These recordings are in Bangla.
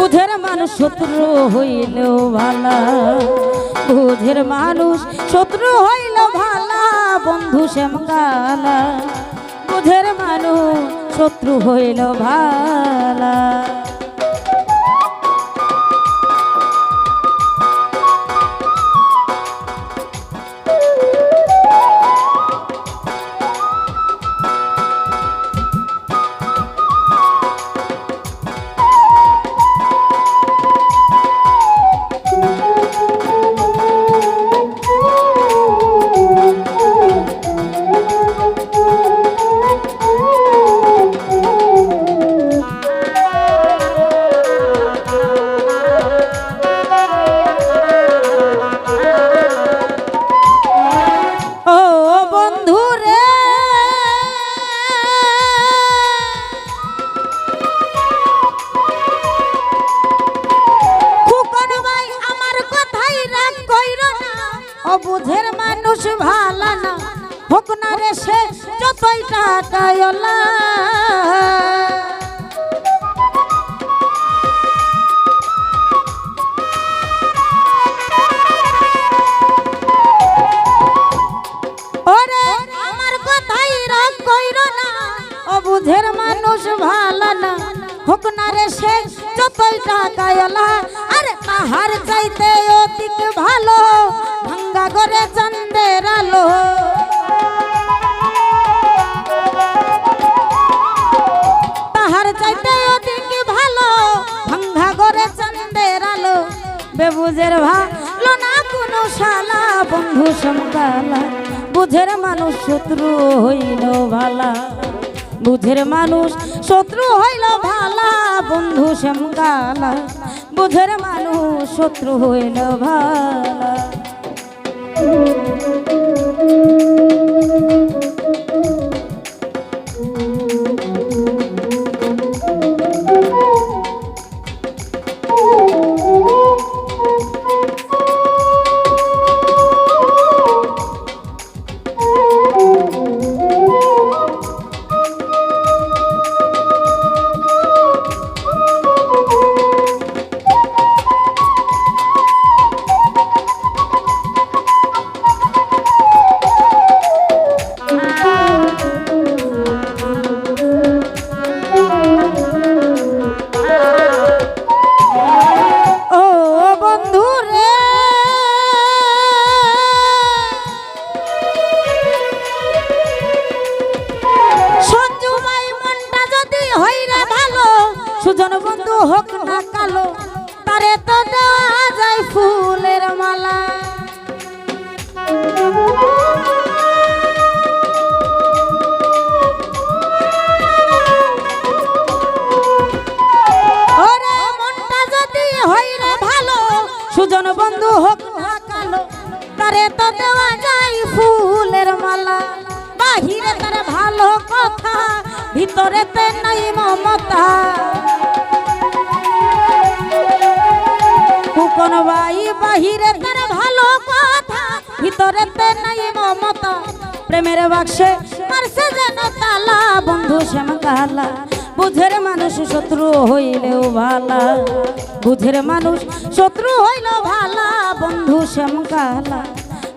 বুঝের মানুষ শত্রু হইল ভালা। বুধের মানুষ শত্রু হইল ভালা, বন্ধু শ্যামকালা বুধের মানুষ শত্রু হইল ভালা। যতই টাকায়লা বুঝের মানুষ ভালো না। হোক না রে সে যতই টাকায়লা আরে তাহার চাইতে অধিক ভালো, ভাঙ্গা করে চন্দের আলো। বেবুজের ভালো না কোনো শালা, বন্ধু সমকালা বুঝের মানুষ শত্রু হইল ভালা। বুঝের মানুষ শত্রু হইল ভালা, বন্ধু সমকালা বুঝের মানুষ শত্রু হইল ভালা। না কালো তারে তো দেওয়া যায় ফুলের মালা। সুজন বন্ধু হোক কালো, তারে তো দেওয়া যায় ফুলের মালা। বাহিরে তার ভালো কথা, ভিতরেতে নাই মমতা। কুকন ভাই বাহিরে তার ভালো কথা, ভিতরেতে নাই মমতা। প্রেমের বাক্সে মারছে যেন তালা, বন্ধু শ্যামকালা বুঝের মানুষ শত্রু হইলেও ভালা। বুঝের মানুষ শত্রু হইল ভালা, বন্ধু শ্যামকালা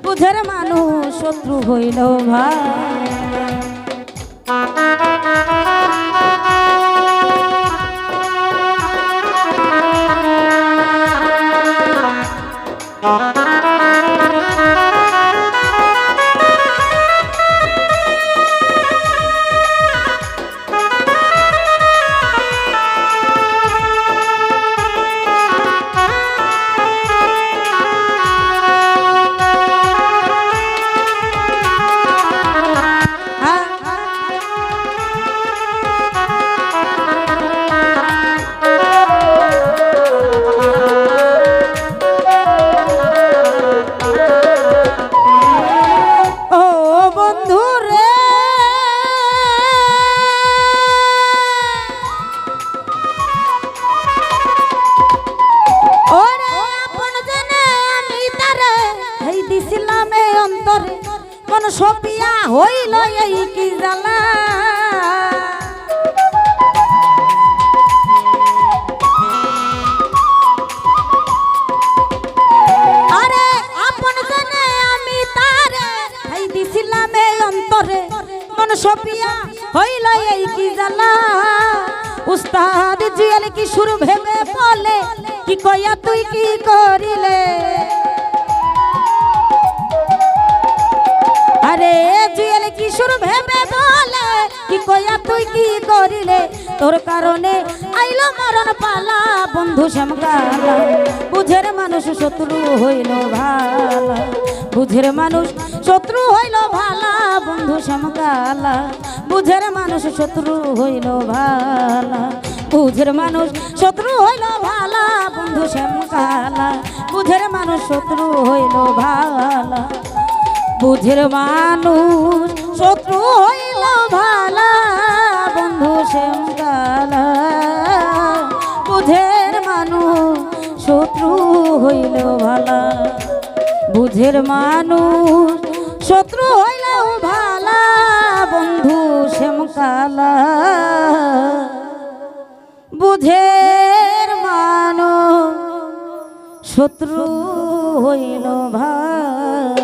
বুঝের মানুষ শত্রু হইল ভালা। মন সপিয়া হইল এই কি জ্বালা? আরে আপন জানে আমি তারে খাই দিছিলাম এই অন্তরে। কি জ্বালা? ভেবে বলে? কি কয়া তুই কি করিলে? আরে জুয়েল কিশোর ভেবে বলে, কি কইয়া তুই কি করিলে? তোর কারণে আইলো মরণ পালা, বন্ধু শ্যামকালা। বুঝের মানুষ শত্রু হইল ভালা। বুঝের মানুষ শত্রু হইল ভালা, বন্ধু শ্যামকালা। বুঝের মানুষ শত্রু হইল ভালা। বুঝের মানুষ শত্রু হইল ভালা, বন্ধু শ্যামকালা। বুঝের মানুষ শত্রু হইল ভালা। বুঝের মানুষ, শত্রু হইল ভালা, বন্ধু শ্যামকালা বুঝের মানুষ, শত্রু হইল ভালা। বুঝের মানুষ, শত্রু হইল ভালা, বন্ধু শ্যামকালা বুঝের মানুষ, শত্রু হইল ভালা।